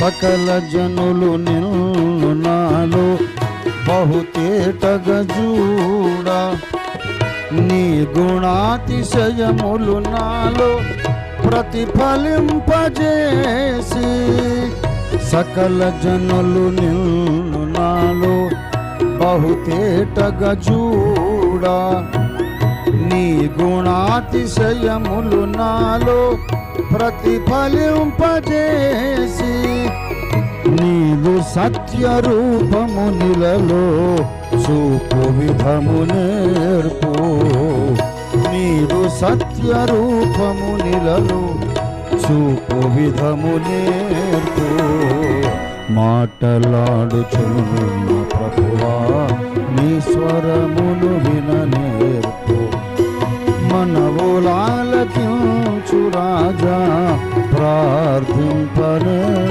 సకల జనులు నిన్ను నాలో బహుతేటగా చూడా. నీ గుణాతిశయములు నాలో ప్రతిఫలింపజేసి సకల జనులు నిన్ను నాలో బహుతేటగా చూడా. నీ గుణాతిశయములు నాలో ప్రతిఫలింపజేసి సత్య రూపము నిలలో చూపు విధము నేర్పు. నీవు సత్య రూపము నిలలో చూపు విధము నేర్పు. మాటలాడుచున్న ప్రభువా నీ స్వరమును విన నేర్పు. మనవులాలకించు రాజా ప్రార్థింపనే